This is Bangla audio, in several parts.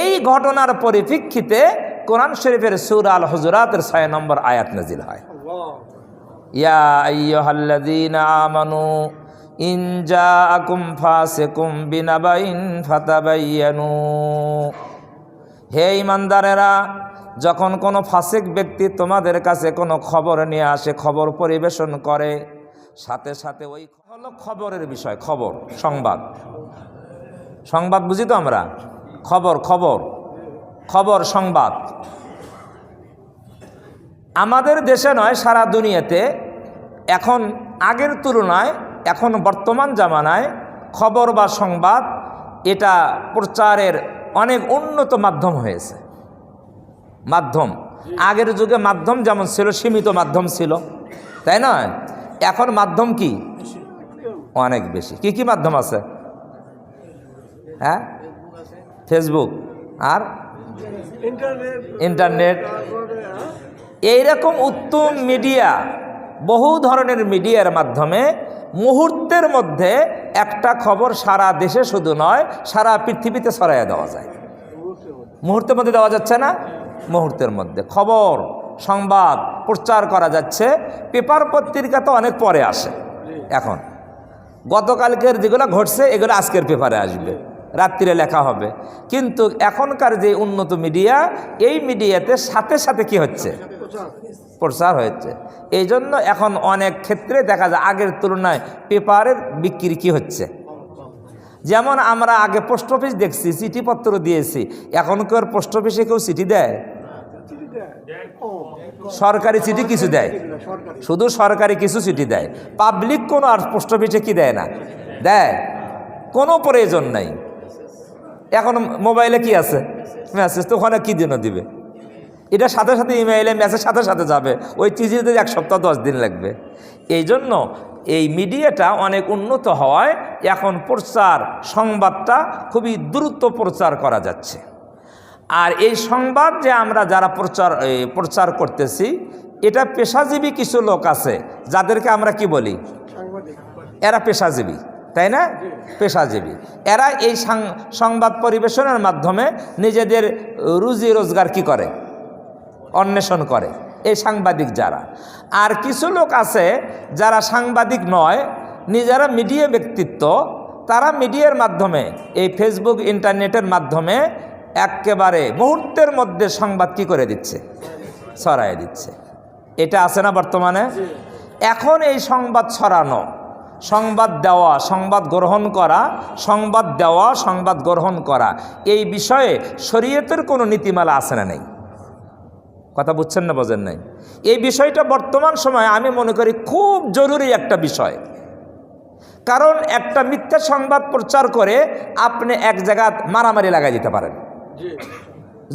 এই ঘটনার পরিপ্রেক্ষিতে কোরআন শরীফের সুর আল হজরাতের ছয় নম্বর আয়াত নাজিল হয়। ইয়া আমানু ফাসিকুম বিনাবাইন হে ইমানদারেরা যখন কোনো ফাসিক ব্যক্তি তোমাদের কাছে কোনো খবর নিয়ে আসে খবর পরিবেশন করে সাথে সাথে ওই হলো খবরের বিষয় খবর সংবাদ। সংবাদ বুঝি তো আমরা? খবর খবর খবর সংবাদ। আমাদের দেশে নয়, সারা দুনিয়াতে এখন আগের তুলনায়, এখন বর্তমান জামানায় খবর বা সংবাদ এটা প্রচারের অনেক উন্নত মাধ্যম হয়েছে। মাধ্যম। আগের যুগে মাধ্যম যেমন ছিল, সীমিত মাধ্যম ছিল। তাই না? এখন মাধ্যম কি? অনেক বেশি। কি কি মাধ্যম আছে? হ্যাঁ? ফেসবুক আর ইন্টারনেট এইরকম উত্তম মিডিয়া বহু ধরনের মিডিয়ার মাধ্যমে মুহূর্তের মধ্যে একটা খবর সারা দেশে শুধু নয়, সারা পৃথিবীতে ছড়াইয়া দেওয়া যায়। মুহূর্তের মধ্যে দেওয়া যাচ্ছে না, মুহূর্তের মধ্যে। খবর, সংবাদ প্রচার করা যাচ্ছে, পেপার পত্রিকা তো অনেক পরে আসে। এখন গতকালকের যেগুলো ঘটছে, এগুলো আজকের পেপারে আসবে। রাত্রিরে লেখা হবে। কিন্তু এখনকার যে উন্নত মিডিয়া, এই মিডিয়াতে সাথে সাথে কি হচ্ছে? প্রচার হয়েছে। এই জন্য এখন অনেক ক্ষেত্রে দেখা যায় আগের তুলনায় পেপারের বিক্রি কি হচ্ছে? যেমন আমরা আগে পোস্ট অফিস দেখছি, চিঠিপত্র দিয়েছি, এখনকার পোস্ট অফিসে কেউ চিঠি দেয়? সরকারি চিঠি কিছু দেয়? শুধু সরকারি কিছু চিঠি দেয়। পাবলিক কোনো আর পোস্ট অফিসে কি দেয় না? দেয়। কোনো প্রয়োজন নাই। এখন মোবাইলে কি আছে? মেসেজ তো ওখানে কী জন্য দিবে? এটা সাথে সাথে ইমেইলে মেসেজ সাথে সাথে যাবে। ওই চিঠিতে এক সপ্তাহ দশ দিন লাগবে। এই জন্য এই মিডিয়াটা অনেক উন্নত হওয়ায় এখন প্রচার সংবাদটা খুবই দ্রুত প্রচার করা যাচ্ছে। আর এই সংবাদ যে আমরা যারা প্রচার প্রচার করতেছি এটা পেশাজীবী কিছু লোক আছে যাদেরকে আমরা কি বলি? এরা পেশাজীবী। তাই না? পেশাজীবী। এরা এই সাং- সংবাদ পরিবেশনের মাধ্যমে নিজেদের রুজি রোজগার কি করে? অন্বেষণ করে এই সাংবাদিক যারা। আর কিছু লোক আছে যারা সাংবাদিক নয় নিজেরা মিডিয়া ব্যক্তিত্ব তারা মিডিয়ার মাধ্যমে এই ফেসবুক ইন্টারনেটের মাধ্যমে একেবারে মুহূর্তের মধ্যে সংবাদ কি করে দিচ্ছে? ছড়াই দিচ্ছে। এটা আছে না বর্তমানে? এখন এই সংবাদ ছড়ানো সংবাদ দেওয়া সংবাদ গ্রহণ করা সংবাদ দেওয়া সংবাদ গ্রহণ করা। এই বিষয়ে শরীয়তের কোনো নীতিমালা আছে না নেই? কথা বুঝছেন না বোঝেন নাই? এই বিষয়টা বর্তমান সময়ে আমি মনে করি খুব জরুরি একটা বিষয়। কারণ একটা মিথ্যা সংবাদ প্রচার করে আপনি এক জায়গা মারামারি লাগাই দিতে পারেন।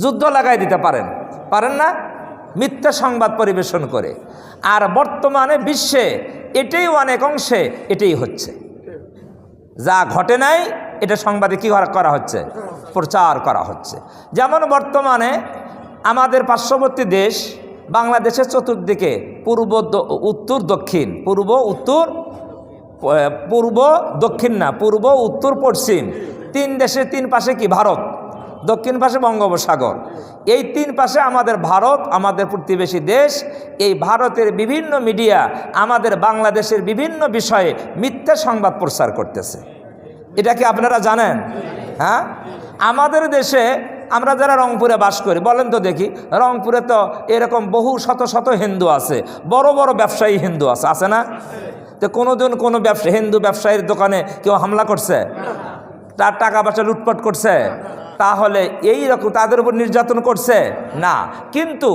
যুদ্ধ লাগাই দিতে পারেন। পারেন না? মিথ্যা সংবাদ পরিবেশন করে। আর বর্তমানে বিশ্বে এটাই অনেক অংশে এটাই হচ্ছে। যা ঘটে নাই, এটা সংবাদে কী করা হচ্ছে? প্রচার করা হচ্ছে। যেমন বর্তমানে আমাদের পার্শ্ববর্তী দেশ, বাংলাদেশের চতুর্দিকে পূর্ব উত্তর দক্ষিণ, পূর্ব উত্তর পূর্ব দক্ষিণ না, পূর্ব উত্তর পশ্চিম, তিন দেশে তিন পাশে কি? ভারত। দক্ষিণ পাশে বঙ্গোপসাগর। এই তিন পাশে আমাদের ভারত, আমাদের প্রতিবেশী দেশ, এই ভারতের বিভিন্ন মিডিয়া আমাদের বাংলাদেশের বিভিন্ন বিষয়ে মিথ্যা সংবাদ প্রচার করতেছে। এটা কি আপনারা জানেন? হ্যাঁ? আমাদের দেশে আমরা যারা রংপুরে বাস করি, বলেন তো দেখি, রংপুরে তো এরকম বহু শত শত হিন্দু আছে, বড় বড় ব্যবসায়ী হিন্দু আছে আছে না? তো কোনোদিন কোনো ব্যবসা, হিন্দু ব্যবসায়ীর দোকানে কেউ হামলা করছে? তার টাকা পয়সা লুটপাট করছে? তাহলে এই রকম তাদের উপর নির্যাতন করছে? না। কিন্তু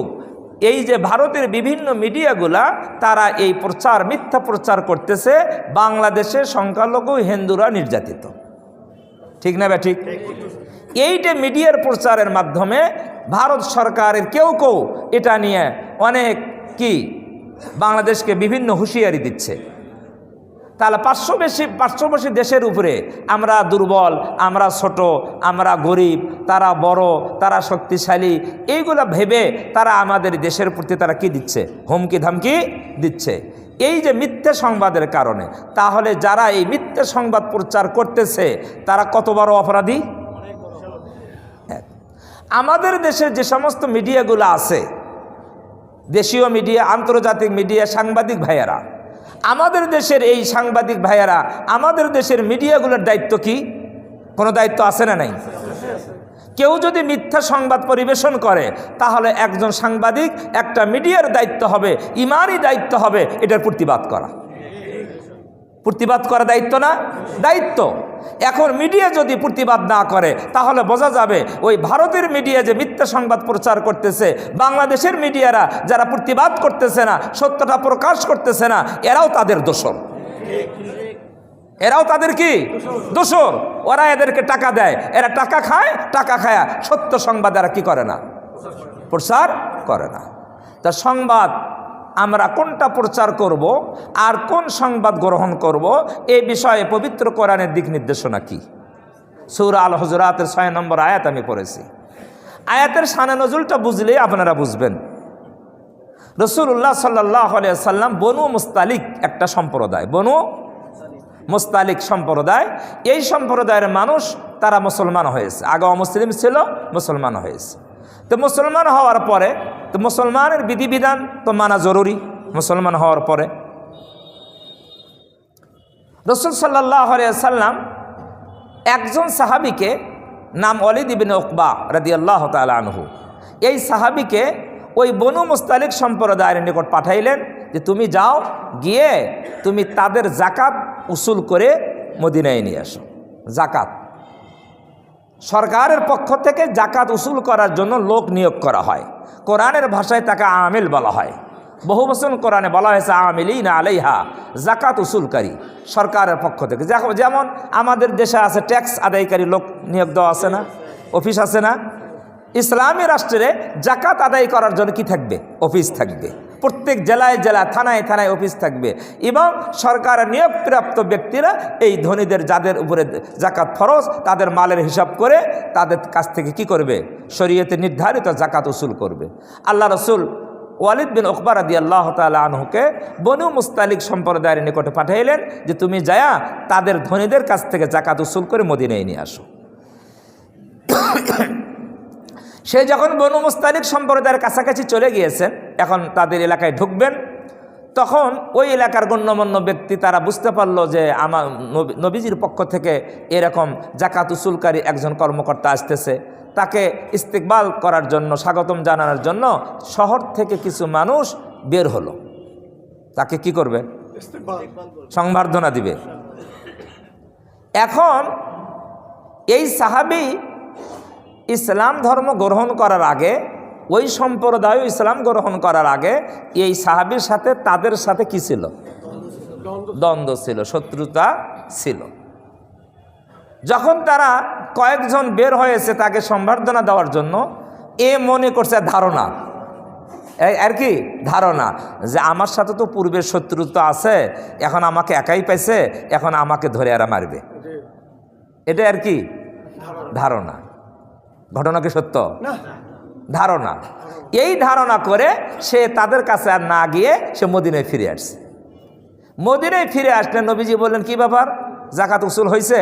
এই যে ভারতের বিভিন্ন মিডিয়াগুলা, তারা এই প্রচার, মিথ্যা প্রচার করতেছে, বাংলাদেশের সংখ্যালঘু হিন্দুরা নির্যাতিত। ঠিক না ব্যা ঠিক? এইটা মিডিয়ার প্রচারের মাধ্যমে ভারত সরকারের কেউ কেউ এটা নিয়ে অনেক কি, বাংলাদেশকে বিভিন্ন হুঁশিয়ারি দিচ্ছে। তাহলে পার্শ্ববেশী পার্শ্ববর্তী দেশের উপরে আমরা দুর্বল, আমরা ছোট, আমরা গরিব, তারা বড়, তারা শক্তিশালী, এইগুলো ভেবে তারা আমাদের দেশের প্রতি তারা কি দিচ্ছে? হুমকি ধামকি দিচ্ছে। এই যে মিথ্যে সংবাদের কারণে, তাহলে যারা এই মিথ্যে সংবাদ প্রচার করতেছে, তারা কত বড় অপরাধী? আমাদের দেশের যে সমস্ত মিডিয়াগুলো আছে, দেশীয় মিডিয়া, আন্তর্জাতিক মিডিয়া, সাংবাদিক ভাইয়েরা আমাদের দেশের এই সাংবাদিক ভাইয়ারা, আমাদের দেশের মিডিয়াগুলোর দায়িত্ব কি? কোনো দায়িত্ব আছে না নাই? কেউ যদি মিথ্যা সংবাদ পরিবেশন করে, তাহলে একজন সাংবাদিক একটা মিডিয়ার দায়িত্ব হবে ইমারই দায়িত্ব হবে, এটার প্রতিবাদ করা। প্রতিবাদ করা দায়িত্ব না? দায়িত্ব। এখন মিডিয়া যদি প্রতিবাদ না করে, তাহলে বোঝা যাবে ওই ভারতের মিডিয়া যে মিথ্যা সংবাদ প্রচার করতেছে, বাংলাদেশের মিডিয়ারা যারা প্রতিবাদ করতেছে না, সত্যটা প্রকাশ করতেছে না, এরাও তাদের দোষর। এরাও তাদের কি? দোষর। ওরা এদেরকে টাকা দেয়। এরা টাকা খায় টাকা খায় সত্য সংবাদ এরা কি করে না? প্রচার করে না। তা সংবাদ আমরা কোনটা প্রচার করব আর কোন সংবাদ গ্রহণ করব, এ বিষয়ে পবিত্র কোরআনের দিক নির্দেশনা কি? সৌরা আল হজরাতের ছয় নম্বর আয়াত আমি পড়েছি। আয়াতের সানে নজরুলটা বুঝলেই আপনারা বুঝবেন। রসুল্লাহ সাল্লাহ সাল্লাম বনু মুস্তালিক একটা সম্প্রদায়, বনু মুস্তালিক সম্প্রদায়। এই সম্প্রদায়ের মানুষ তারা মুসলমান হয়েছে। আগে অমুসলিম ছিল, মুসলমান হয়েছে। তো মুসলমান হওয়ার পরে তো মুসলমানের বিধিবিধান তো মানা জরুরি, মুসলমান হওয়ার পরে। রসুল সাল্লাহ সাল্লাম একজন সাহাবিকে, নাম অলিদ ইবিন ওকবা রাদি আল্লাহ আনহু, এই সাহাবিকে ওই বনু মুস্তালিক সম্প্রদায়ের নিকট পাঠাইলেন যে, তুমি যাও, গিয়ে তুমি তাদের জাকাত উসুল করে মদিনায় নিয়ে আসো। জাকাত। সরকারের পক্ষ থেকে জাকাত উসুল করার জন্য লোক নিয়োগ করা হয়। কোরআনের ভাষায় তাকে আমিল বলা হয়। বহু বছর কোরআনে বলা হয়েছে আমিলি না আলাইহা, জাকাত উসুলকারী। সরকারের পক্ষ থেকে। যেমন আমাদের দেশে আছে ট্যাক্স আদায়কারী লোক নিয়োগ দেওয়া আছে না? অফিস আছে না? ইসলামী রাষ্ট্রে জাকাত আদায় করার জন্য কি থাকবে? অফিস থাকবে। প্রত্যেক জেলায় জেলা, থানায় থানায় অফিস থাকবে। এবং সরকারের নিয়োগপ্রাপ্ত ব্যক্তিরা এই ধনীদের যাদের উপরে জাকাত ফরজ, তাদের মালের হিসাব করে তাদের কাছ থেকে কি করবে? শরীয়তে নির্ধারিত জাকাত উসুল করবে। আল্লাহ রসুল ওয়ালিদ বিন ওকবর আদি আল্লাহ তালা আনহুকে বনু মুস্তালিক সম্প্রদায়ের নিকটে পাঠাইলেন যে, তুমি যায়া তাদের ধনীদের কাছ থেকে জাকাত উসুল করে মদিনায় নিয়ে আসো। সে যখন বনু মুস্তালিক সম্প্রদায়ের কাছাকাছি চলে গিয়েছেন এখন তাদের এলাকায় ঢুকবেন তখন ওই এলাকার গণ্যমান্য ব্যক্তি তারা বুঝতে পারল যে আমার নবী- নবীজির পক্ষ থেকে এরকম জাকাত উসুলকারী একজন কর্মকর্তা আসতেছে। তাকে ইস্তেকবাল করার জন্য স্বাগতম জানানোর জন্য শহর থেকে কিছু মানুষ বের হলো। তাকে কি করবে? সংবর্ধনা দিবে। এখন এই সাহাবি ইসলাম ধর্ম গ্রহণ করার আগে ওই সম্প্রদায় ইসলাম গ্রহণ করার আগে এই সাহাবির সাথে তাদের সাথে কি ছিল? দ্বন্দ্ব ছিল শত্রুতা ছিল। যখন তারা কয়েকজন বের হয়েছে তাকে সম্বর্ধনা দেওয়ার জন্য এ মনে করছে ধারণা। আর কি? ধারণা যে আমার সাথে তো পূর্বের শত্রুতা আছে এখন আমাকে একাই পাইছে এখন আমাকে ধরে এরা মারবে। এটা আর কি? ধারণা। ঘটনা কি সত্য? ধারণা। এই ধারণা করে সে তাদের কাছে আর না গিয়ে সে মদিনায় ফিরে আসছে। মদিনায় ফিরে আসলে নবীজি বললেন কি ব্যাপার? জাকাত উসুল হয়েছে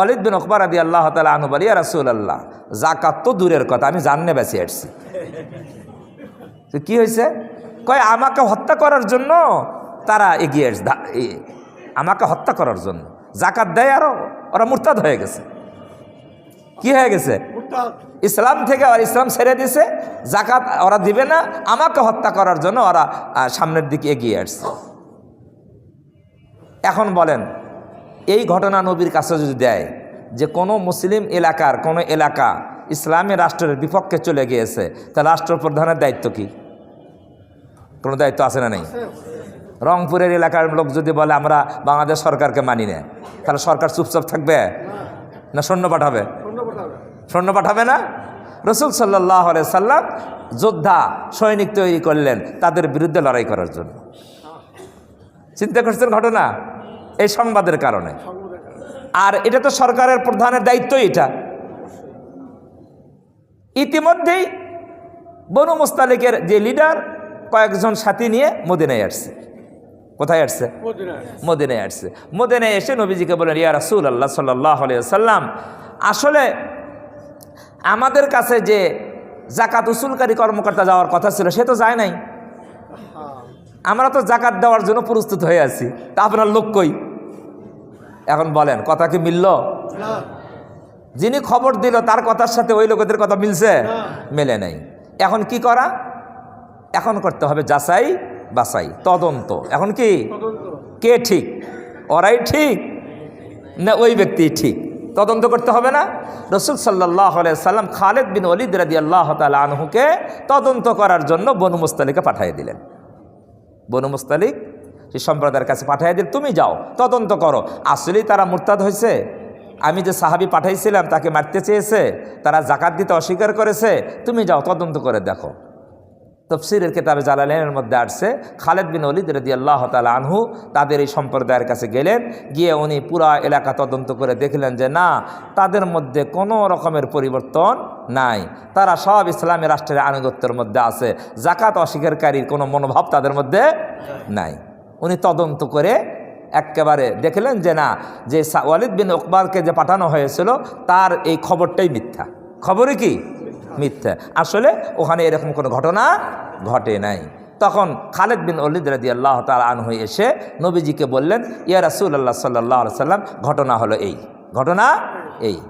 অলিদ বিন আকবর আদি আল্লাহ তালা আনুবালিয়া রাসুল আল্লাহ জাকাত তো দূরের কথা আমি জাননে বেঁচে আসছি। তো কি হয়েছে কয় আমাকে হত্যা করার জন্য তারা এগিয়ে আসছে আমাকে হত্যা করার জন্য। জাকাত দেয় আরও ওরা মুরতাদ হয়ে গেছে। কি হয়ে গেছে? ইসলাম থেকে আর ইসলাম ছেড়ে দিছে জাকাত ওরা দিবে না, আমাকে হত্যা করার জন্য ওরা সামনের দিকে এগিয়ে আসছে। এখন বলেন, এই ঘটনা নবীর কাছে যদি দেয় যে কোনো মুসলিম এলাকার, কোনো এলাকা ইসলামী রাষ্ট্রের বিপক্ষে চলে গিয়েছে, তা রাষ্ট্রপ্রধানের দায়িত্ব কি? কোনো দায়িত্ব আছে না নেই? রংপুরের এলাকার লোক যদি বলে, আমরা বাংলাদেশ সরকারকে মানি না তাহলে সরকার চুপচাপ থাকবে? না সৈন্য পাঠাবে সৈন্য পাঠাবে না? রসুল সাল্লাহ সাল্লাম যোদ্ধা, সৈনিক তৈরি করলেন তাদের বিরুদ্ধে লড়াই করার জন্য। চিন্তা করছেন ঘটনা? এই সংবাদের কারণে। আর এটা তো সরকারের প্রধানের দায়িত্ব এটা। ইতিমধ্যেই বনু মুস্তালিকের যে লিডার, কয়েকজন সাথী নিয়ে মদিনায় আসছে। কোথায় আসছে? মদিনায় আসছে। মদিনায় এসে নবীজিকে বলেন ইয়া রাসুল আল্লাহ সাল্লাহ সাল্লাম, আসলে আমাদের কাছে যে জাকাত উসুলকারী কর্মকর্তা যাওয়ার কথা ছিল সে তো যায় নাই। আমরা তো জাকাত দেওয়ার জন্য প্রস্তুত হয়ে আছি। তা আপনার লোক কই? এখন বলেন কথা কি মিলল? যিনি খবর দিল তার কথার সাথে ওই লোকেদের কথা মিলছে? মেলে নাই। এখন কি করা? এখন করতে হবে যাচাই বাছাই তদন্ত। এখন কি? কে ঠিক? ওরাই ঠিক? না ওই ব্যক্তি ঠিক? তদন্ত করতে হবে না। রসুল সাল্লাহ সাল্লাম খালেদ বিন অলিদ রাদি আল্লাহ তালা আনহুকে তদন্ত করার জন্য বনু মুস্তালিকে পাঠিয়ে দিলেন। বনু মুস্তালিক সে সম্প্রদায়ের কাছে পাঠিয়ে দিল তুমি যাও, তদন্ত করো। আসলেই তারা মুরতাদ হয়েছে। আমি যে সাহাবি পাঠাইছিলাম, তাকে মারতে চেয়েছে, তারা জাকাত দিতে অস্বীকার করেছে। তুমি যাও, তদন্ত করে দেখো। তফসিরের কেতাবে জালালেনের মধ্যে আসছে, খালেদ বিন অলিদ রদি আল্লাহ তালা আনহু তাদের এই সম্প্রদায়ের কাছে গেলেন, গিয়ে উনি পুরা এলাকা তদন্ত করে দেখলেন যে না, তাদের মধ্যে কোনো রকমের পরিবর্তন নাই। তারা সব ইসলামী রাষ্ট্রের আনুগত্যের মধ্যে আছে। জাকাত অস্বীকারীর কোনো মনোভাব তাদের মধ্যে নাই। উনি তদন্ত করে একেবারে দেখলেন যে না, যে ওয়ালিদ বিন ওকবারকে যে পাঠানো হয়েছিল, তার এই খবরটাই মিথ্যা। খবরই কি? মিথ্যা। আসলে ওখানে এরকম কোনো ঘটনা ঘটে নাই। তখন খালেদ বিন অলিদ রাদি আল্লাহ তাল আনহু এসে নবীজিকে বললেন, ইয়া রাসুল আল্লাহ সাল্লাহ সাল্লাম ঘটনা হলো এই। ঘটনা এই।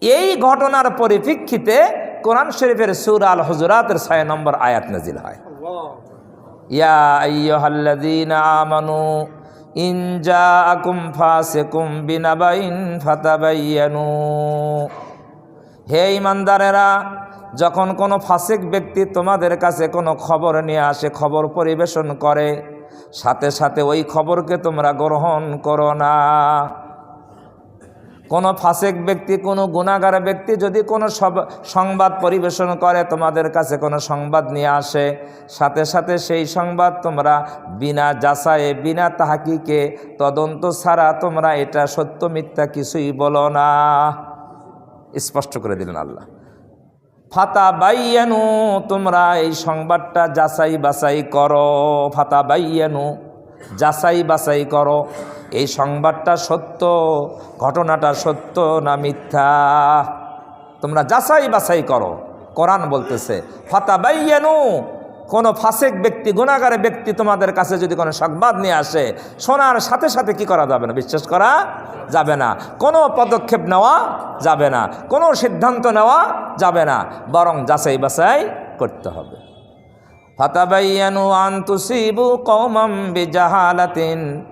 এই ঘটনার পরিপ্রেক্ষিতে কোরআন শরীফের সুর আল হজরাতের ছয় নম্বর আয়াত নাজিল হয়। আমানু হে ইমানদারেরা যখন কোনো ফাসিক ব্যক্তি তোমাদের কাছে কোনো খবর নিয়ে আসে, খবর পরিবেশন করে, সাথে সাথে ওই খবরকে তোমরা গ্রহণ করো না। কোনো ফাসেক ব্যক্তি, কোনো গুণাগার ব্যক্তি যদি কোনো সব, সংবাদ পরিবেশন করে, তোমাদের কাছে কোনো সংবাদ নিয়ে আসে, সাথে সাথে সেই সংবাদ তোমরা বিনা যাচায়ে বিনা তাহাকিকে তদন্ত ছাড়া তোমরা এটা সত্য মিথ্যা কিছুই বলো না। স্পষ্ট করে দিলেন আল্লাহ। ফাতা বাইয়ানু তোমরা এই সংবাদটা যাচাই বাছাই করো। ফাতা বাইয়ানু যাচাই বাছাই করো। এই সংবাদটা সত্য, ঘটনাটা সত্য না মিথ্যা? তোমরা যাচাই বাছাই করো, কোরআন বলতেছে ফাতা বাইয়ানু কোনো ফাসেক ব্যক্তি, গুণাগারে ব্যক্তি তোমাদের কাছে যদি কোনো সংবাদ নিয়ে আসে, শোনার সাথে সাথে কি করা যাবে না? বিশ্বাস করা যাবে না। কোনো পদক্ষেপ নেওয়া যাবে না। কোনো সিদ্ধান্ত নেওয়া যাবে না। বরং যাচাই বাছাই করতে হবে। বিজাহালাতিন।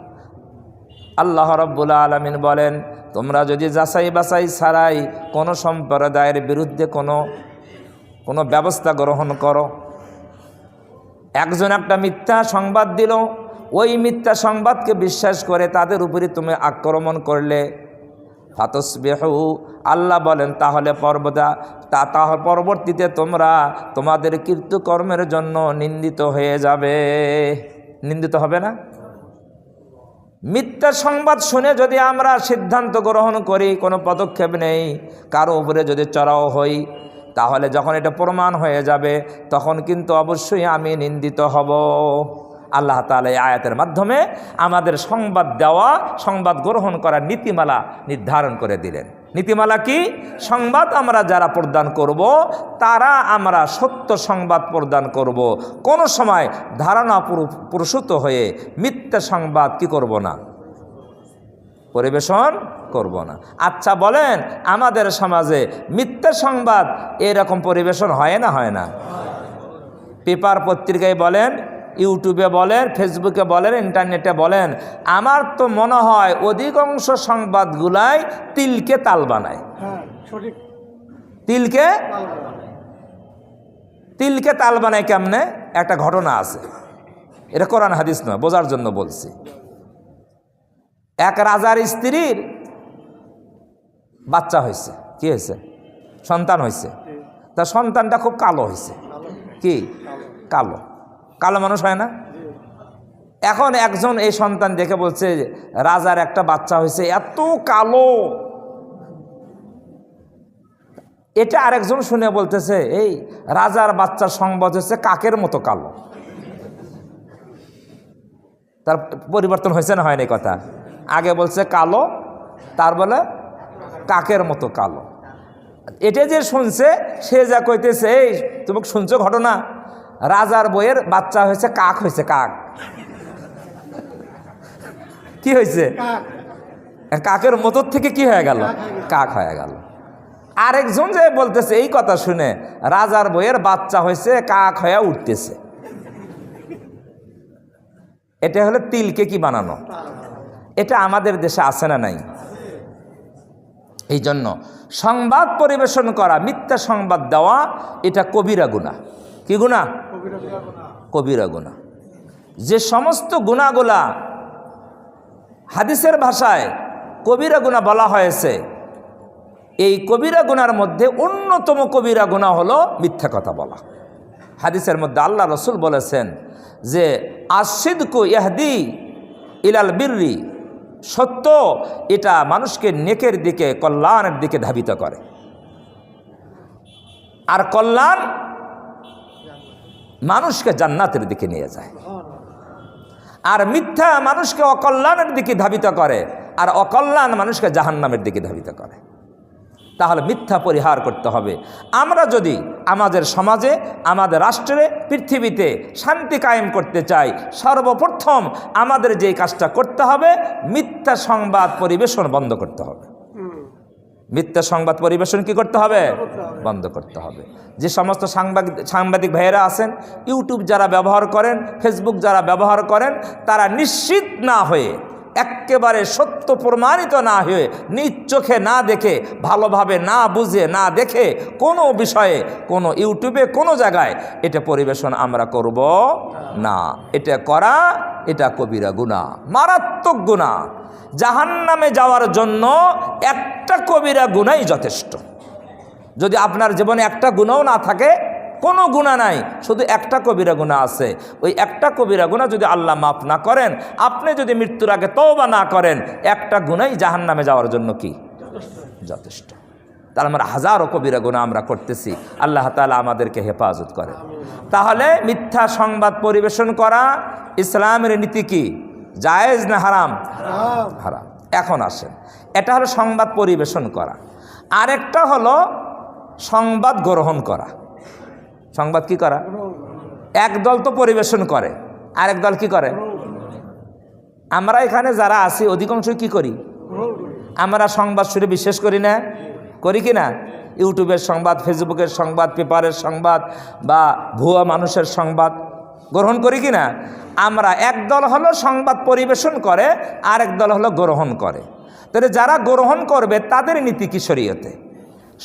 আল্লাহ রব্বুল আলমিন বলেন, তোমরা যদি যাচাই বাছাই ছাড়াই কোনো সম্প্রদায়ের বিরুদ্ধে কোনো কোনো ব্যবস্থা গ্রহণ করো একজন একটা মিথ্যা সংবাদ দিল, ওই মিথ্যা সংবাদকে বিশ্বাস করে তাদের উপরে তুমি আক্রমণ করলে। ফাতসবেহু, আল্লাহ বলেন, তাহলে পর্বদা, তা তাহ পরবর্তীতে তোমরা তোমাদের কীর্তকর্মের জন্য নিন্দিত হয়ে যাবে। নিন্দিত হবে না? মিথ্যা সংবাদ শুনে যদি আমরা সিদ্ধান্ত গ্রহণ করি, কোনো পদক্ষেপ নেই, কারও উপরে যদি চড়াও হই তাহলে যখন এটা প্রমাণ হয়ে যাবে, তখন কিন্তু অবশ্যই আমি নিন্দিত হব। আল্লাহ তালা এই আয়াতের মাধ্যমে আমাদের সংবাদ দেওয়া, সংবাদ গ্রহণ করার নীতিমালা নির্ধারণ করে দিলেন। নীতিমালা কি? সংবাদ আমরা যারা প্রদান করব, তারা আমরা সত্য সংবাদ প্রদান করব। কোনো সময় ধারণা প্রসূত হয়ে মিথ্যা সংবাদ কি করব না? পরিবেশন করব না। আচ্ছা বলেন আমাদের সমাজে মিথ্যা সংবাদ এরকম পরিবেশন হয় না হয় না? পেপার পত্রিকায় বলেন ইউটিউবে বলেন ফেসবুকে বলেন ইন্টারনেটে বলেন আমার তো মনে হয় অধিকাংশ সংবাদগুলাই তিলকে তাল বানায়। হ্যাঁ তিলকে? তিলকে তাল বানায় কেমনে? একটা ঘটনা আছে। এটা কোরআন হাদিস নয় বোঝার জন্য বলছি। এক রাজার স্ত্রীর বাচ্চা হয়েছে। কি হয়েছে? সন্তান হয়েছে। তা সন্তানটা খুব কালো হয়েছে। কি? কালো। কালো মানুষ হয় না? এখন একজন এই সন্তান দেখে বলছে, রাজার একটা বাচ্চা হয়েছে, এত কালো। এটা আরেকজন শুনে বলতেছে, এই রাজার বাচ্চার সংবাদ হচ্ছে কাকের মতো কালো। তার পরিবর্তন হয়েছে না হয়নি কথা? আগে বলছে কালো, তার বলে কাকের মতো কালো। এটা যে শুনছে সে যা কইতেছে এই তুমি শুনছো ঘটনা? রাজার বইয়ের বাচ্চা হয়েছে কাক হয়েছে কাক। কি হয়েছে? কাকের মতর থেকে কি হয়ে গেল? কাক হয়ে গেল। আরেকজন যে বলতেছে এই কথা শুনে রাজার বইয়ের বাচ্চা হয়েছে কাক হয়ে উঠতেছে। এটা হলো তিলকে কি বানানো? এটা আমাদের দেশে আছে না নাই? এই জন্য সংবাদ পরিবেশন করা, মিথ্যা সংবাদ দেওয়া, এটা কবিরা গুণা। কি গুণা? কবিরা গুণা। যে সমস্ত গুণাগুলা হাদিসের ভাষায় কবিরা গুণা বলা হয়েছে, এই কবিরা গুনার মধ্যে অন্যতম কবিরা গুণা হলো মিথ্যা কথা বলা। হাদিসের মধ্যে আল্লাহ রসুল বলেছেন যে আশিদকু ইহাদি ইলাল বিররি সত্য, এটা মানুষকে নেকের দিকে, কল্যাণের দিকে ধাবিত করে। আর কল্যাণ মানুষকে জান্নাতের দিকে নিয়ে যায়। আর মিথ্যা মানুষকে অকল্যাণের দিকে ধাবিত করে, আর অকল্যাণ মানুষকে জাহান্নামের দিকে ধাবিত করে। তাহলে মিথ্যা পরিহার করতে হবে। আমরা যদি আমাদের সমাজে, আমাদের রাষ্ট্রে, পৃথিবীতে শান্তি কায়েম করতে চাই, সর্বপ্রথম আমাদের যে কাজটা করতে হবে, মিথ্যা সংবাদ পরিবেশন বন্ধ করতে হবে। মিথ্যা সংবাদ পরিবেশন কি করতে হবে? বন্ধ করতে হবে। যে সমস্ত সাংবাদিক সাংবাদিক ভাইয়েরা আছেন, ইউটিউব যারা ব্যবহার করেন, ফেসবুক যারা ব্যবহার করেন, তারা নিশ্চিত না হয়ে একেবারে সত্য প্রমাণিত না হয়ে নিজ চোখে না দেখে, ভালোভাবে না বুঝে, না দেখে কোনো বিষয়ে, কোনো ইউটিউবে, কোনো জায়গায় এটা পরিবেশন আমরা করব না। এটা করা, এটা কবিরা গুণা, মারাত্মক গুণা। জাহান্নামে যাওয়ার জন্য একটা কবিরা গুণাই যথেষ্ট। যদি আপনার জীবনে একটা গুণও না থাকে কোনো গুণা নাই শুধু একটা কবিরা গুণা আছে। ওই একটা কবিরা গুণা যদি আল্লাহ মাফ না করেন আপনি যদি মৃত্যুর আগে তওবা না করেন একটা গুণাই জাহান নামে যাওয়ার জন্য কি? যথেষ্ট। তাহলে আমরা হাজারো কবিরা গুণা আমরা করতেছি আল্লাহ তালা আমাদেরকে হেফাজত করে তাহলে মিথ্যা সংবাদ পরিবেশন করা ইসলামের নীতি কি? জায়েজ না হারাম। হারাম। এখন আসেন। এটা হলো সংবাদ পরিবেশন করা। আরেকটা হলো সংবাদ গ্রহণ করা। সংবাদ কি করা? এক দল তো পরিবেশন করে। আরেক দল কি করে? আমরা এখানে যারা আছি অধিকাংশ কি করি? আমরা সংবাদ শুনে বিশ্বাস করি না। করি কি না? ইউটিউবের সংবাদ, ফেসবুকের সংবাদ, পেপারের সংবাদ বা ভুয়া মানুষের সংবাদ। গ্রহণ করি কি না? আমরা একদল হলো সংবাদ পরিবেশন করে, আরেক দল হলো গ্রহণ করে। তাহলে যারা গ্রহণ করবে, তাদের নীতি কি শরীয়তে?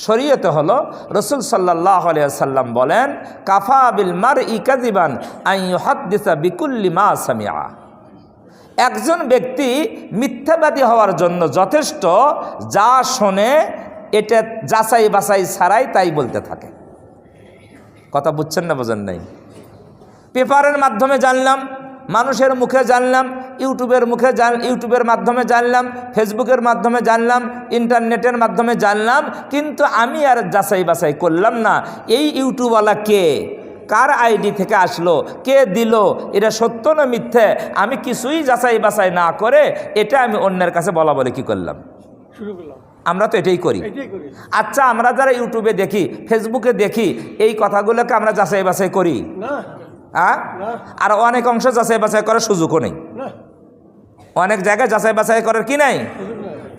শরীয়তে হলো, রসুল সাল্লাহ সাল্লাম বলেন, কাফা বিল মার আই হাদিসা বিকুল্লি মা সামিয়া একজন ব্যক্তি মিথ্যাবাদী হওয়ার জন্য যথেষ্ট, যা শোনে, এটা যাচাই বাছাই ছাড়াই তাই বলতে থাকে। কথা বুঝছেন না, বোঝেন নাই? পেপারের মাধ্যমে জানলাম মানুষের মুখে জানলাম ইউটিউবের মুখে জান ইউটিউবের মাধ্যমে জানলাম ফেসবুকের মাধ্যমে জানলাম ইন্টারনেটের মাধ্যমে জানলাম কিন্তু আমি আর যাচাই বাছাই করলাম না। এই ইউটিউবওয়ালা কে? কার আইডি থেকে আসলো? কে দিল? এটা সত্য না মিথ্যে? আমি কিছুই যাচাই বাছাই না করে এটা আমি অন্যের কাছে বলা বলে কি করলাম? শুরু করলাম। আমরা তো এটাই করি। এটাই করি। আচ্ছা আমরা যারা ইউটিউবে দেখি ফেসবুকে দেখি এই কথাগুলোকে আমরা যাচাই বাছাই করি? না। হ্যাঁ? আর অনেক অংশ যাচাই বাছাই করার সুযোগও নেই। অনেক জায়গায় যাচাই বাছাই করার কি নাই?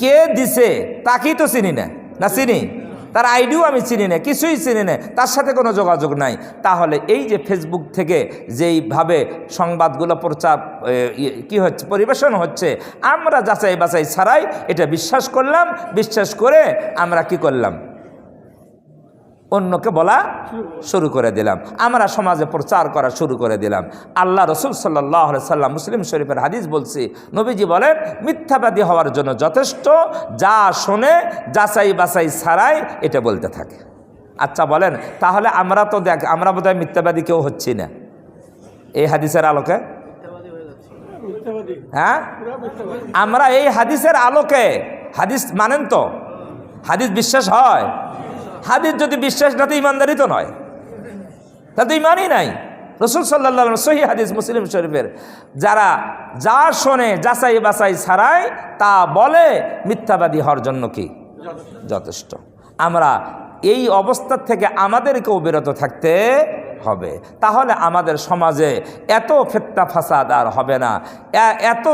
কে দিছে? তাকেই তো চিনি না। না চিনি? তার আইডিও আমি চিনি না, কিছুই চিনি না। তার সাথে কোনো যোগাযোগ নাই। তাহলে এই যে ফেসবুক থেকে যেইভাবে সংবাদগুলো প্রচার কি হচ্ছে, পরিবেশন হচ্ছে, আমরা যাচাই বাছাই ছাড়াই এটা বিশ্বাস করলাম। বিশ্বাস করে আমরা কি করলাম? অন্যকে বলা শুরু করে দিলাম। আমরা সমাজে প্রচার করা শুরু করে দিলাম। আল্লাহ রসুল সাল্লাহ সাল্লাম মুসলিম শরীফের হাদিস বলছি, নবীজি বলেন, মিথ্যাবাদী হওয়ার জন্য যথেষ্ট, যা শোনে, যাচাই বাছাই ছাড়াই এটা বলতে থাকে। আচ্ছা বলেন, তাহলে আমরা তো দেখ, আমরা বোধহয় মিথ্যাবাদী কেউ হচ্ছি না। এই হাদিসের আলোকে? হ্যাঁ? আমরা এই হাদিসের আলোকে, হাদিস মানেন তো? হাদিস বিশ্বাস হয়? হাদিস যদি বিশ্বাস না তো ইমানদারি তো নয়। তাহলে তো ইমানই নাই। রসুল সাল্লাহ সহি হাদিস মুসলিম শরীফের, যারা যা শোনে, যাচাই বাছাই ছাড়াই তা বলে, মিথ্যাবাদী হওয়ার জন্য কি? যথেষ্ট। আমরা এই অবস্থার থেকে আমাদেরকেও বিরত থাকতে হবে। তাহলে আমাদের সমাজে এত ফেত্তা ফাসাদ আর হবে না। এত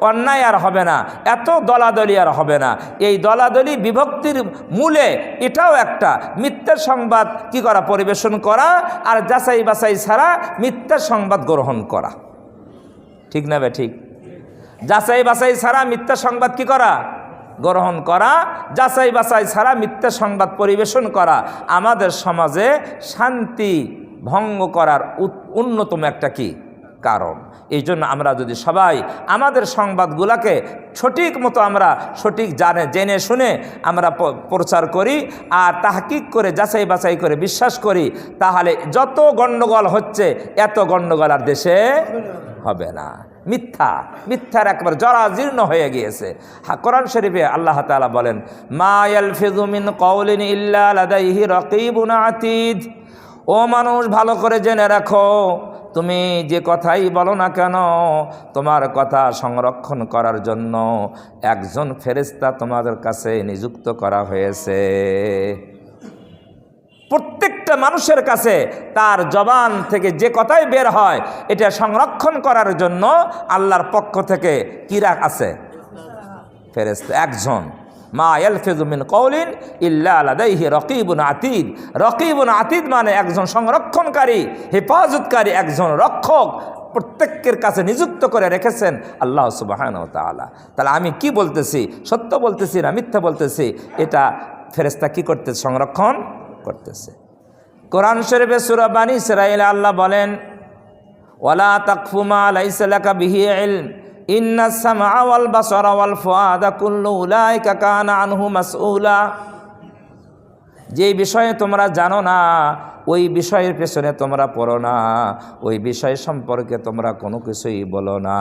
অন্যায় আর হবে না। এত দলাদলি আর হবে না। এই দলাদলি বিভক্তির মূলে এটাও একটা মিথ্যা সংবাদ কি করা, পরিবেশন করা আর যাচাই বাছাই ছাড়া মিথ্যা সংবাদ গ্রহণ করা। ঠিক না ঠিক? যাচাই বাছাই ছাড়া মিথ্যা সংবাদ কি করা? গ্রহণ করা। যাচাই বাছাই ছাড়া মিথ্যা সংবাদ পরিবেশন করা। আমাদের সমাজে শান্তি ভঙ্গ করার অন্যতম একটা কি? কারণ। এই জন্য আমরা যদি সবাই আমাদের সংবাদগুলোকে সঠিক মতো আমরা সঠিক জানে, জেনে, শুনে আমরা প্রচার করি আর তাহকিক করে, যাচাই বাছাই করে বিশ্বাস করি, তাহলে যত গণ্ডগোল হচ্ছে, এত গণ্ডগোল আর দেশে হবে না। মিথ্যা, মিথ্যার একবার জরাজীর্ণ হয়ে গিয়েছে। হা, কোরআন শরীফে আল্লাহ তাআলা বলেন, মা ইয়ালফিযু মিন কওলিন ইল্লা লাদাইহি রাকীবুন আতীদ। ও মানুষ, ভালো করে জেনে রাখো। তুমি যে কথাই বলো না কেন, তোমার কথা সংরক্ষণ করার জন্য একজন ফেরেশতা তোমাদের কাছে নিযুক্ত করা হয়েছে। প্রত্যেকটা মানুষের কাছে তার জবান থেকে যে কথাই বের হয়, এটা সংরক্ষণ করার জন্য আল্লাহর পক্ষ থেকে কিরা আছে? ফেরেস্ত একজন। মা এলফেজুমিন কৌলিন ইল্লা রকিবুন আতিদ। রকিবুন আতিদ মানে একজন সংরক্ষণকারী, হেফাজতকারী একজন রক্ষক প্রত্যেকের কাছে নিযুক্ত করে রেখেছেন আল্লাহ সুবাহান তালা তাহলে আমি কি বলতেছি? সত্য বলতেছি না মিথ্যা বলতেছি? এটা ফেরেস্তা কি করতেছে? সংরক্ষণ করতেছে। কোরআন শরীফে সুরা বানী ইসরাইল আল্লাহ বলেন, ওয়ালা তাকফুমা লাইসালাকা বিহি ইলম। ইন্না সামাওয়াল বাসারা ওয়াল ফুআদা কুল্লু উলাইকা কানা আনহু মাসউলা। যে বিষয়ে তোমরা জানো না, ওই বিষয়ের পেছনে তোমরা পড়ো না, ওই বিষয় সম্পর্কে তোমরা কোনো কিছুই বলো না।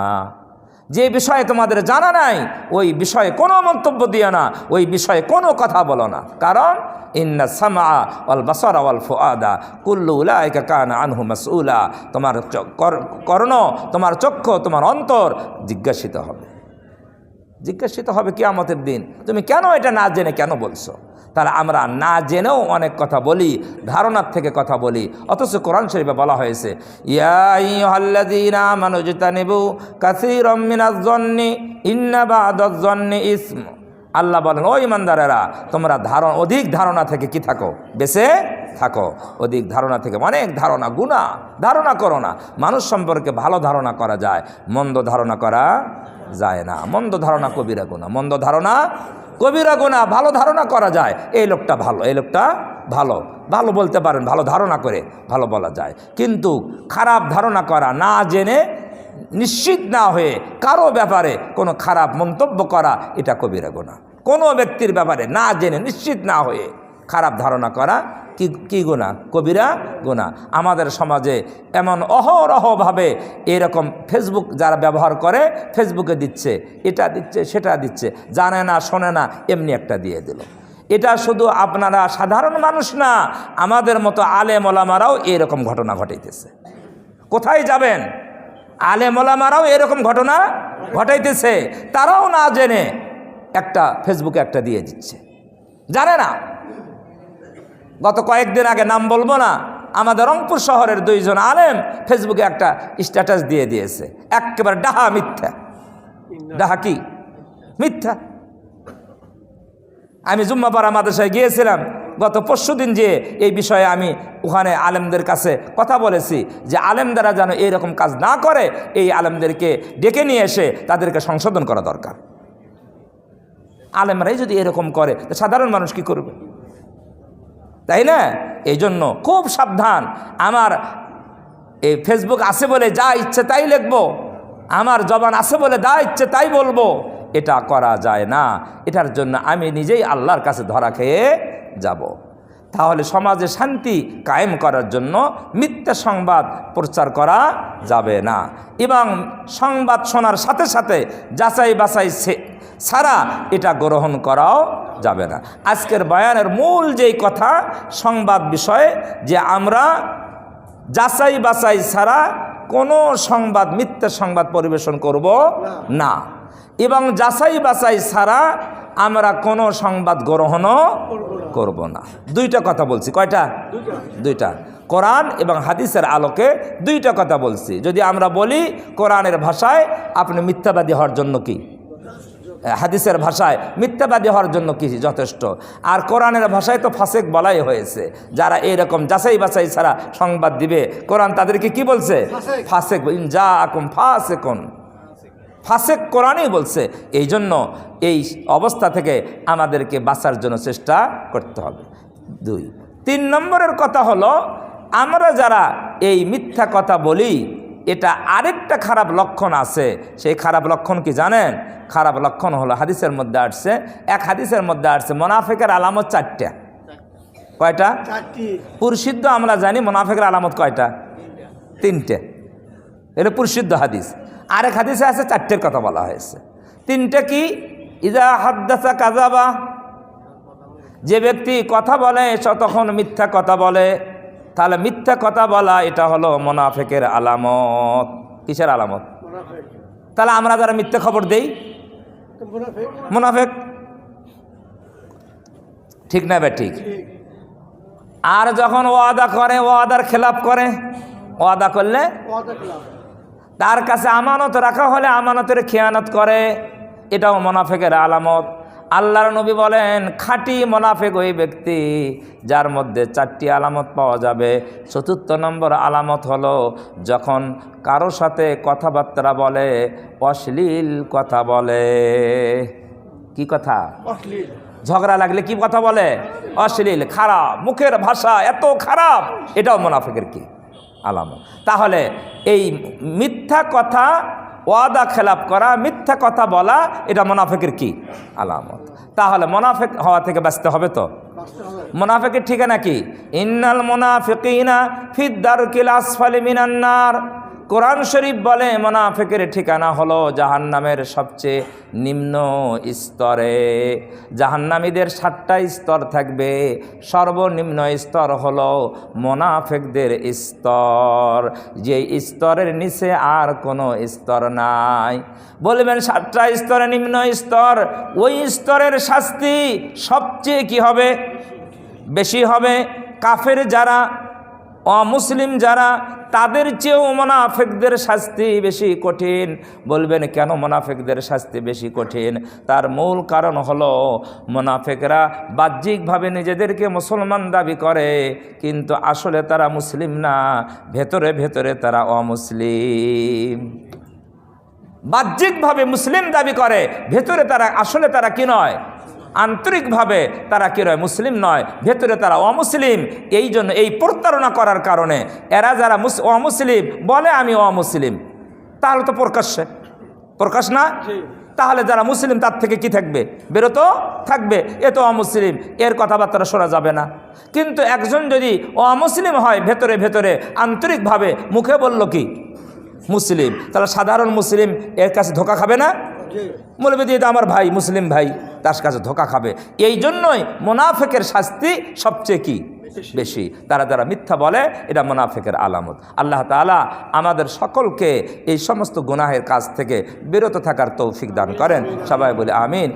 যে বিষয়ে তোমাদের জানা নাই, ওই বিষয়ে কোনো মন্তব্য দিও না, ওই বিষয়ে কোনো কথা বলো না। কারণ, ইন্না সামা অল বাসর অল ফুয়াদা কুল্লু উলাইকা কান আনহু মাসউলা। তোমার কর্ণ, তোমার চক্ষু, তোমার অন্তর জিজ্ঞাসিত হবে। জিজ্ঞাসিত হবে কিয়ামতের দিন, তুমি কেন এটা না জেনে কেন বলছো? তাহলে আমরা না জেনেও অনেক কথা বলি, ধারণার থেকে কথা বলি। অথচ কোরআন শরীফে বলা হয়েছে ইসম। আল্লাহ বলেন, ও ইমানদারেরা তোমরা ধারণ, অধিক ধারণা থেকে কি থাকো? বেঁচে থাকো। অধিক ধারণা থেকে, অনেক ধারণা গুণা ধারণা করো না। মানুষ সম্পর্কে ভালো ধারণা করা যায়, মন্দ ধারণা করা যায় না। মন্দ ধারণা কবিরা গুণা। মন্দ ধারণা কবিরা গুণা। ভালো ধারণা করা যায়। এই লোকটা ভালো। এই লোকটা ভালো। ভালো বলতে পারেন, ভালো ধারণা করে ভালো বলা যায়। কিন্তু খারাপ ধারণা করা না জেনে নিশ্চিত না হয়ে কারও ব্যাপারে কোনো খারাপ মন্তব্য করা, এটা কবিরা গোনা কোনো ব্যক্তির ব্যাপারে না জেনে নিশ্চিত না হয়ে খারাপ ধারণা করা কি কি গোনা কবিরা গোনা আমাদের সমাজে এমন অহরহভাবে এরকম ফেসবুক যারা ব্যবহার করে ফেসবুকে দিচ্ছে, এটা দিচ্ছে, সেটা দিচ্ছে, জানে না, শোনে না, এমনি একটা দিয়ে দিল। এটা শুধু আপনারা সাধারণ মানুষ না, আমাদের মতো আলেম ওলামারাও এরকম ঘটনা ঘটাইতেছে। কোথায় যাবেন? আলেম ওলামারাও এরকম ঘটনা ঘটাইতেছে। তারাও না জেনে একটা ফেসবুকে একটা দিয়ে দিচ্ছে। জানে না। গত কয়েকদিন আগে নাম বলব না, আমাদের রংপুর শহরের দুইজন আলেম ফেসবুকে একটা স্ট্যাটাস দিয়ে দিয়েছে। একেবারে ডাহা মিথ্যা। ডাহা কি? মিথ্যা। আমি জুম্মাপাড়া মাদ্রাসায় গিয়েছিলাম, গত পরশু দিন যে এই বিষয়ে আমি ওখানে আলেমদের কাছে কথা বলেছি যে আলেমদারা যেন এইরকম কাজ না করে, এই আলেমদেরকে ডেকে নিয়ে এসে তাদেরকে সংশোধন করা দরকার। আলেমরাই যদি এরকম করে সাধারণ মানুষ কি করবে? তাই না? এই জন্য খুব সাবধান। আমার এই ফেসবুক আছে বলে যা ইচ্ছে তাই লিখব। আমার জবান আছে বলে যা ইচ্ছে তাই বলব। এটা করা যায় না। এটার জন্য আমি নিজেই আল্লাহর কাছে ধরা খেয়ে যাব। তাহলে সমাজে শান্তি কায়েম করার জন্য মিথ্যা সংবাদ প্রচার করা যাবে না। এবং সংবাদ শোনার সাথে সাথে যাচাই বাছাই ছাড়া এটা গ্রহণ করাও যাবে না। আজকের বয়ানের মূল যেই কথা, সংবাদ বিষয়ে, যে আমরা যাচাই বাছাই ছাড়া কোনো সংবাদ, মিথ্যা সংবাদ পরিবেশন করব না। এবং যাচাই বাছাই ছাড়া আমরা কোনো সংবাদ গ্রহণও করব না। দুইটা কথা বলছি, কয়টা? দুইটা। কোরআন এবং হাদিসের আলোকে দুইটা কথা বলছি। যদি আমরা বলি কোরআনের ভাষায়, আপনি মিথ্যাবাদী হওয়ার জন্য কি? হাদিসের ভাষায় মিথ্যাবাদী হওয়ার জন্য কি যথেষ্ট? আর কোরআনের ভাষায় তো ফাসেক বলাই হয়েছে। যারা এইরকম যাচাই বাছাই ছাড়া সংবাদ দিবে কোরআন তাদেরকে কি বলছে? ফাসেক। যা আকুম ফাসেকুন। ফাসেক কোরআনই বলছে। এই জন্য এই অবস্থা থেকে আমাদেরকে বাঁচার জন্য চেষ্টা করতে হবে। দুই। তিন নম্বরের কথা হলো আমরা যারা এই মিথ্যা কথা বলি এটা আরেকটা খারাপ লক্ষণ আছে। সেই খারাপ লক্ষণ কি জানেন? খারাপ লক্ষণ হলো। হাদিসের মধ্যে আসছে এক হাদিসের মধ্যে আসছে মোনাফেকের আলামত চারটা। কয়টা? পুরসিদ্ধ আমরা জানি মোনাফেকের আলামত কয়টা? তিনটে। এটা পুরসিদ্ধ হাদিস। আরেক হাদিসে আছে চারটের কথা বলা হয়েছে। তিনটে কি? ইদা হাদ্দাসা কাজাবা যে ব্যক্তি কথা বলে তখন মিথ্যা কথা বলে। তাহলে মিথ্যা কথা বলা এটা হলো মোনাফেকের আলামত। কিসের আলামত? তাহলে আমরা যারা মিথ্যা খবর দেই মুনাফেক। ঠিক না ঠিক। আর যখন ওয়াদা করে, ওয়াদার খেলাপ করে, ওয়াদা করলে তার কাছে আমানত রাখা হলে আমানতের খেয়ানত করে। এটাও মোনাফেকের আলামত। আল্লাহর নবী বলেন খাঁটি মোনাফেক ওই ব্যক্তি যার মধ্যে চারটি আলামত পাওয়া যাবে। চতুর্থ নম্বর আলামত হলো যখন কারও সাথে কথাবার্তা বলে অশ্লীল কথা বলে। কি কথা? অশ্লীল। ঝগড়া লাগলে কি কথা বলে? অশ্লীল খারাপ মুখের ভাষা এত খারাপ এটাও মোনাফেকের কি? আলামত। তাহলে এই মিথ্যা কথা ওয়াদা খেলাপ করা, মিথ্যা কথা বলা, এটা মোনাফেকের কি? আলামত। তাহলে মোনাফেক হওয়া থেকে বাঁচতে হবে তো? মোনাফেকের ঠিকানা কি? ইন্নাল মোনাফিকিনা ফিদ্দারকিল ফালি মিনান্নার। কোরআন শরীফ বলে, মোনাফেকের ঠিকানা হলো জাহান্নামের সবচেয়ে নিম্ন স্তরে। জাহান্নামীদের সাতটা স্তর থাকবে। সর্বনিম্ন স্তর হলো মোনাফেকদের স্তর। যে স্তরের নিচে আর কোনো স্তর নাই। বলবেন, সাতটা স্তরে নিম্ন স্তর, ওই স্তরের শাস্তি সবচেয়ে কি হবে? বেশি হবে। কাফের যারা, অমুসলিম যারা তাদের চেয়েও মোনাফেকদের শাস্তি বেশি কঠিন। বলবেন, কেন মোনাফেকদের শাস্তি বেশি কঠিন? তার মূল কারণ হলো, মোনাফেকরা বাহ্যিকভাবে নিজেদেরকে মুসলমান দাবি করে, কিন্তু আসলে তারা মুসলিম না। ভেতরে ভেতরে তারা অমুসলিম। বাহ্যিকভাবে মুসলিম দাবি করে, ভেতরে তারা, আসলে তারা কি নয়? আন্তরিকভাবে তারা কি নয় মুসলিম নয় ভেতরে তারা অমুসলিম। এই জন্য এই প্রতারণা করার কারণে এরা যারা মুস অমুসলিম বলে আমি অমুসলিম। তাহলে তো প্রকাশ্যে। প্রকাশ না? তাহলে যারা মুসলিম তার থেকে কি থাকবে? বেরোত থাকবে। এ তো অমুসলিম। এর কথাবার্তা শোনা যাবে না। কিন্তু একজন যদি অমুসলিম হয় ভেতরে ভেতরে আন্তরিকভাবে মুখে বলল কি? মুসলিম। তাহলে সাধারণ মুসলিম এর কাছে ধোকা খাবে না? জি বলবে দিয়ে আমার ভাই মুসলিম ভাই তার কাছে ধোকা খাবে। এই জন্যই মোনাফেকের শাস্তি সবচেয়ে কি? বেশি। তারা যারা মিথ্যা বলে এটা মোনাফেকের আলামত। আল্লাহ তালা আমাদের সকলকে এই সমস্ত গুনাহের কাজ থেকে বিরত থাকার তৌফিক দান করেন। সবাই বলে আমিন।